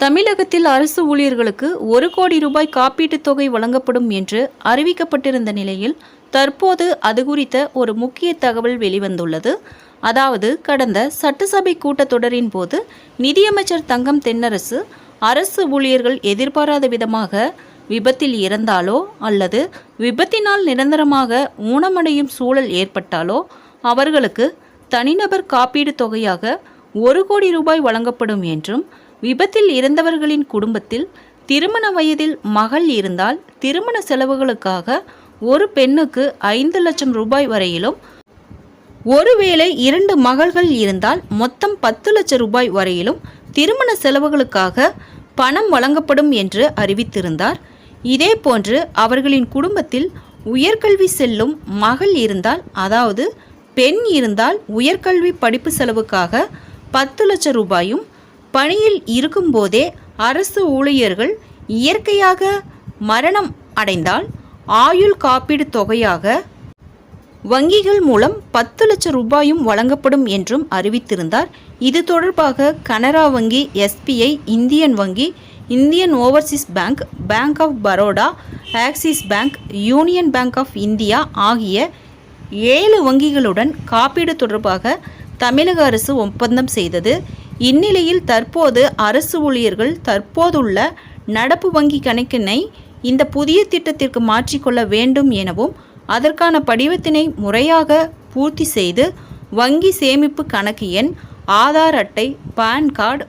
தமிழகத்தில் அரசு ஊழியர்களுக்கு ஒரு கோடி ரூபாய் காப்பீட்டுத் தொகை வழங்கப்படும் என்று அறிவிக்கப்பட்டிருந்த நிலையில் தற்போது அது குறித்த ஒரு முக்கிய தகவல் வெளிவந்துள்ளது. அதாவது கடந்த சட்டசபை கூட்டத்தொடரின் போது நிதியமைச்சர் தங்கம் தென்னரசு அரசு ஊழியர்கள் எதிர்பாராத விதமாக விபத்தில் இறந்தாலோ அல்லது விபத்தினால் நிரந்தரமாக ஊனமடையும் சூழல் ஏற்பட்டாலோ அவர்களுக்கு தனிநபர் காப்பீடு தொகையாக ஒரு கோடி ரூபாய் வழங்கப்படும் என்றும் விபத்தில் இறந்தவர்களின் குடும்பத்தில் திருமண வயதில் மகள் இருந்தால் திருமண செலவுகளுக்காக ஒரு பெண்ணுக்கு ஐந்து லட்சம் ரூபாய் வரையிலும் ஒருவேளை இரண்டு மகள்கள் இருந்தால் மொத்தம் பத்து லட்சம் ரூபாய் வரையிலும் திருமண செலவுகளுக்காக பணம் வழங்கப்படும் என்று அறிவித்திருந்தார். இதேபோன்று அவர்களின் குடும்பத்தில் உயர்கல்வி செல்லும் மகள் இருந்தால் அதாவது பெண் இருந்தால் உயர்கல்வி படிப்பு செலவுக்காக பத்து லட்சம் ரூபாயும் பணியில் இருக்கும்போதே அரசு ஊழியர்கள் இயற்கையாக மரணம் அடைந்தால் ஆயுள் காப்பீடு தொகையாக வங்கிகள் மூலம் பத்து லட்சம் ரூபாயும் வழங்கப்படும் என்றும் அறிவித்திருந்தார். இது தொடர்பாக கனரா வங்கி எஸ்பிஐ இந்தியன் வங்கி Indian Overseas Bank Bank of Baroda Axis Bank Union Bank of India ஆகிய ஏழு வங்கிகளுடன் காப்பீடு தொடர்பாக தமிழக அரசு ஒப்பந்தம் செய்தது. இந்நிலையில் தற்போது அரசு ஊழியர்கள் தற்போதுள்ள நடப்பு வங்கி கணக்கினை இந்த புதிய திட்டத்திற்கு மாற்றிக்கொள்ள வேண்டும் எனவும் அதற்கான படிவத்தினை முறையாக பூர்த்தி செய்து வங்கி சேமிப்பு கணக்கு எண் ஆதார் அட்டை பான் கார்டு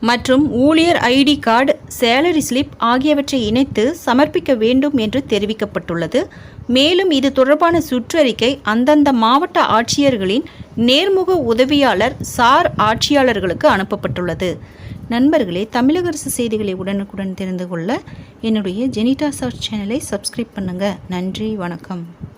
மற்றும் ஊழியர் ஐடி கார்டு சேலரி ஸ்லிப் ஆகியவற்றை இணைத்து சமர்ப்பிக்க வேண்டும் என்று தெரிவிக்கப்பட்டுள்ளது. மேலும் இது தொடர்பான சுற்றறிக்கை அந்தந்த மாவட்ட ஆட்சியர்களின் நேர்முக உதவியாளர் சார் ஆட்சியாளர்களுக்கு அனுப்பப்பட்டுள்ளது. நண்பர்களே தமிழக அரசு செய்திகளை உடனுக்குடன் தெரிந்து கொள்ள என்னுடைய ஜெனிடா சர்ச் சேனலை சப்ஸ்கிரைப் பண்ணுங்கள் நன்றி வணக்கம்.